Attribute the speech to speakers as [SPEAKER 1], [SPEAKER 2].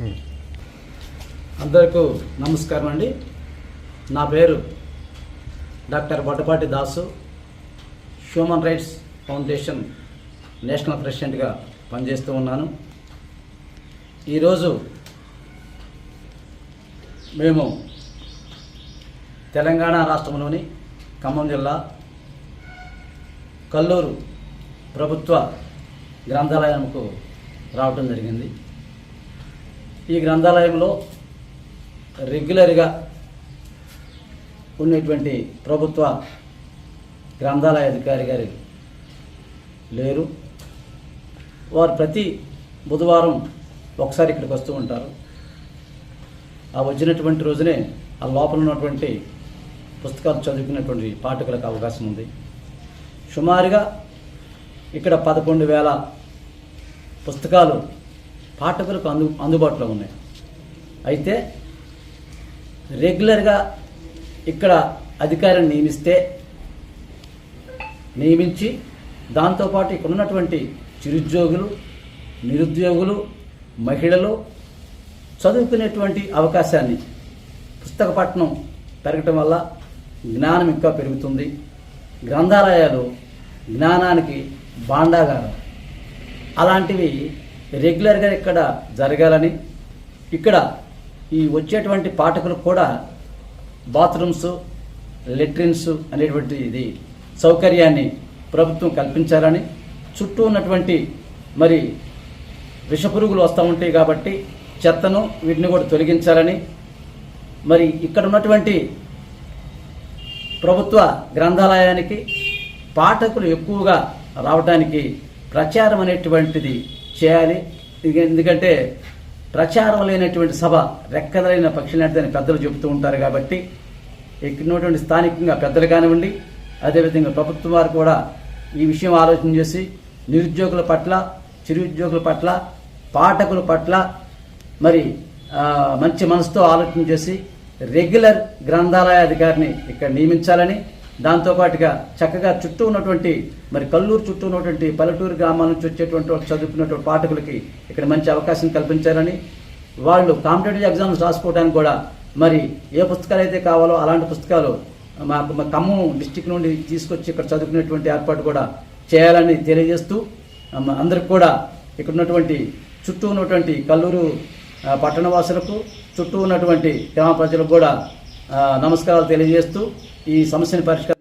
[SPEAKER 1] Hmm. అందరికీ నమస్కారం అండి. నా పేరు doctor Bottapati Dasu human rights foundation national ప్రెసిడెంట్గా పనిచేస్తూ ఉన్నాను. ఈరోజు మేము తెలంగాణ రాష్ట్రంలోని ఖమ్మం జిల్లా కల్లూరు ప్రభుత్వ గ్రంథాలయంకు రావడం జరిగింది. ఈ గ్రంథాలయంలో రెగ్యులర్గా ఉన్నటువంటి ప్రభుత్వ గ్రంథాలయ అధికారి గారు లేరు. వారు ప్రతి బుధవారం ఒకసారి ఇక్కడికి వస్తూ ఉంటారు. ఆ వచ్చినటువంటి రోజునే ఆ లోపల ఉన్నటువంటి పుస్తకాలు చదువుకున్నటువంటి పాఠకులకు అవకాశం ఉంది. సుమారుగా ఇక్కడ పదకొండు వేల పుస్తకాలు పాఠకులకు అందు అందుబాటులో ఉన్నాయి. అయితే రెగ్యులర్గా ఇక్కడ అధికారిని నియమిస్తే నియమించి దాంతోపాటు ఇక్కడ ఉన్నటువంటి చిరుద్యోగులు నిరుద్యోగులు మహిళలు చదువుకునేటువంటి అవకాశాన్ని పుస్తక పట్టణం పెరగటం వల్ల జ్ఞానం ఇంకా పెరుగుతుంది. గ్రంథాలయాలు జ్ఞానానికి బాండాగారం. అలాంటివి రెగ్యులర్గా ఇక్కడ జరగాలని ఇక్కడ ఈ వచ్చేటువంటి పాఠకులకు కూడా బాత్రూమ్స్ లెట్రిన్స్ అనేటువంటి ఇది సౌకర్యాన్ని ప్రభుత్వం కల్పించాలని చుట్టూ ఉన్నటువంటి మరి విషపురుగులు వస్తూ ఉంటాయి కాబట్టి చెత్తను వీటిని కూడా తొలగించాలని మరి ఇక్కడ ఉన్నటువంటి ప్రభుత్వ గ్రంథాలయానికి పాఠకులు ఎక్కువగా రావడానికి ప్రచారం అనేటువంటిది చేయాలి. ఎందుకంటే ప్రచారం లేనటువంటి సభ రెక్కదలైన పక్షులనేదని పెద్దలు చెబుతూ ఉంటారు కాబట్టి ఎక్కినటువంటి స్థానికంగా పెద్దలు కానివ్వండి అదేవిధంగా ప్రభుత్వం వారు కూడా ఈ విషయం ఆలోచన చేసి నిరుద్యోగుల పట్ల చిరుద్యోగుల పట్ల పాఠకుల పట్ల మరి మంచి మనసుతో ఆలోచన చేసి రెగ్యులర్ గ్రంథాలయ అధికారిని ఇక్కడ నియమించాలని దాంతోపాటుగా చక్కగా చుట్టూ ఉన్నటువంటి మరి కల్లూరు చుట్టూ ఉన్నటువంటి పల్లెటూరు గ్రామాల నుంచి వచ్చేటువంటి చదువుకున్నటువంటి పాఠకులకి ఇక్కడ మంచి అవకాశం కల్పించాలని వాళ్ళు కాంపిటేటివ్ ఎగ్జామ్స్ రాసుకోవడానికి కూడా మరి ఏ పుస్తకాలు అయితే కావాలో అలాంటి పుస్తకాలు మాకు మా ఖమ్మం డిస్టిక్ నుండి తీసుకొచ్చి ఇక్కడ చదువుకునేటువంటి ఏర్పాటు కూడా చేయాలని తెలియజేస్తూ అందరికి కూడా ఇక్కడ ఉన్నటువంటి చుట్టూ ఉన్నటువంటి కల్లూరు పట్టణ పట్టణవాసులకు చుట్టూ ఉన్నటువంటి గ్రామ ప్రజలకు కూడా నమస్కారాలు తెలియజేస్తూ ఈ సమస్యను పరిష్కారం